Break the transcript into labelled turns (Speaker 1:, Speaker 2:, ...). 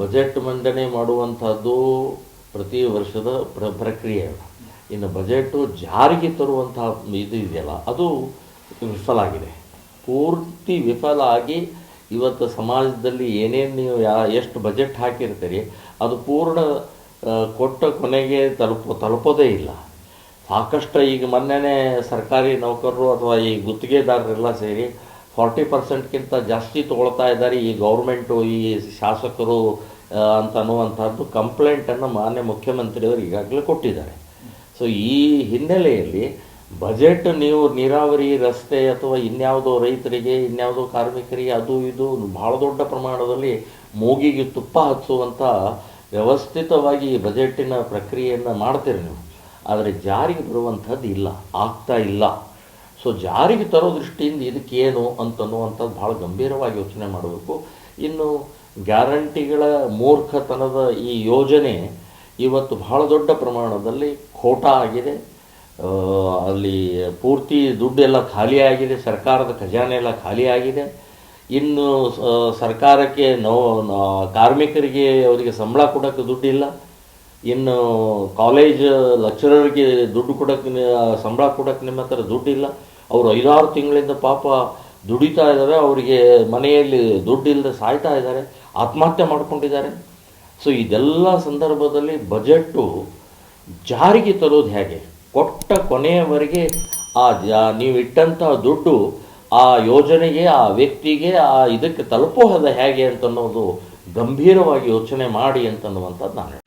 Speaker 1: Budget ಮಂಡನೆ ಮಾಡುವಂಥದ್ದು ಪ್ರತಿ ವರ್ಷದ ಪ್ರ ಪ್ರಕ್ರಿಯೆ ಇನ್ನು ಬಜೆಟ್ಟು ಜಾರಿಗೆ ತರುವಂತಹ ಇದು ಇದೆಯಲ್ಲ, ಅದು ವಿಫಲ ಆಗಿದೆ. ಪೂರ್ತಿ ವಿಫಲ ಆಗಿ ಇವತ್ತು ಸಮಾಜದಲ್ಲಿ ಏನೇನು ನೀವು ಯಾ, ಎಷ್ಟು ಬಜೆಟ್ ಹಾಕಿರ್ತೀರಿ, ಅದು ಪೂರ್ಣ ಕೊಟ್ಟ ಕೊನೆಗೆ ತಲುಪೋ, ತಲುಪೋದೇ ಇಲ್ಲ. ಸಾಕಷ್ಟು ಈಗ ಮೊನ್ನೆನೇ ಸರ್ಕಾರಿ ನೌಕರರು ಅಥವಾ ಈ ಗುತ್ತಿಗೆದಾರರೆಲ್ಲ ಸೇರಿ ಫಾರ್ಟಿ ಪರ್ಸೆಂಟ್ಗಿಂತ ಜಾಸ್ತಿ ತೊಗೊಳ್ತಾ ಇದ್ದಾರೆ ಈ ಗೌರ್ಮೆಂಟು, ಈ ಶಾಸಕರು ಅಂತ ಅನ್ನುವಂಥದ್ದು ಕಂಪ್ಲೇಂಟನ್ನು ಮಾನ್ಯ ಮುಖ್ಯಮಂತ್ರಿಯವರು ಈಗಾಗಲೇ ಕೊಟ್ಟಿದ್ದಾರೆ. ಸೊ ಈ ಹಿನ್ನೆಲೆಯಲ್ಲಿ ಬಜೆಟ್ ನೀವು ನೀರಾವರಿ, ರಸ್ತೆ ಅಥವಾ ಇನ್ಯಾವುದೋ ರೈತರಿಗೆ, ಇನ್ಯಾವುದೋ ಕಾರ್ಮಿಕರಿಗೆ ಅದು ಇದು ಭಾಳ ದೊಡ್ಡ ಪ್ರಮಾಣದಲ್ಲಿ ಮೂಗಿಗೆ ತುಪ್ಪ ಹಚ್ಚುವಂಥ ವ್ಯವಸ್ಥಿತವಾಗಿ ಈ ಬಜೆಟಿನ ಪ್ರಕ್ರಿಯೆಯನ್ನು ಮಾಡ್ತೀರಿ ನೀವು. ಆದರೆ ಜಾರಿಗೆ ಬರುವಂಥದ್ದು ಇಲ್ಲ ಆಗ್ತಾ ಇಲ್ಲ. ಸೊ ಜಾರಿಗೆ ತರೋ ದೃಷ್ಟಿಯಿಂದ ಇದಕ್ಕೇನು ಅಂತನ್ನುವಂಥದ್ದು ಭಾಳ ಗಂಭೀರವಾಗಿ ಯೋಚನೆ ಮಾಡಬೇಕು. ಇನ್ನು ಗ್ಯಾರಂಟಿಗಳ ಮೂರ್ಖತನದ ಈ ಯೋಜನೆ ಇವತ್ತು ಬಹಳ ದೊಡ್ಡ ಪ್ರಮಾಣದಲ್ಲಿ ಖೋಟ ಆಗಿದೆ. ಅಲ್ಲಿ ಪೂರ್ತಿ ದುಡ್ಡೆಲ್ಲ ಖಾಲಿಯಾಗಿದೆ ಸರ್ಕಾರದ ಖಜಾನೆ ಎಲ್ಲ ಖಾಲಿಯಾಗಿದೆ ಇನ್ನು ಸರ್ಕಾರಕ್ಕೆ ನೋ ಕಾರ್ಮಿಕರಿಗೆ ಅವರಿಗೆ ಸಂಬಳ ಕೊಡೋಕ್ಕೆ ದುಡ್ಡಿಲ್ಲ. ಇನ್ನು ಕಾಲೇಜ್ ಲೆಕ್ಚರರ್ಗೆ ದುಡ್ಡು ಕೊಡೋಕ್ಕೆ ಸಂಬಳ ಕೊಡೋಕ್ಕೆ ನಿಮ್ಮ ಹತ್ರ ದುಡ್ಡಿಲ್ಲ. ಅವರು ಐದಾರು ತಿಂಗಳಿಂದ ಪಾಪ ದುಡಿತಾ ಇದ್ದಾರೆ ಅವರಿಗೆ ಮನೆಯಲ್ಲಿ ದುಡ್ಡಿಲ್ಲದೆ ಸಾಯ್ತಾ ಇದ್ದಾರೆ ಆತ್ಮಹತ್ಯೆ ಮಾಡಿಕೊಂಡಿದ್ದಾರೆ. ಸೊ ಇದೆಲ್ಲ ಸಂದರ್ಭದಲ್ಲಿ ಬಜೆಟ್ಟು ಜಾರಿಗೆ ತರೋದು ಹೇಗೆ? ಕೊಟ್ಟ ಕೊನೆಯವರೆಗೆ ಆ ನೀವು ಇಟ್ಟಂಥ ದುಡ್ಡು ಆ ಯೋಜನೆಗೆ, ಆ ವ್ಯಕ್ತಿಗೆ, ಆ ಇದಕ್ಕೆ ತಲುಪೋದ ಹೇಗೆ ಅಂತನ್ನೋದು ಗಂಭೀರವಾಗಿ ಯೋಚನೆ ಮಾಡಿ ಅಂತನ್ನುವಂಥದ್ದು ನಾನು.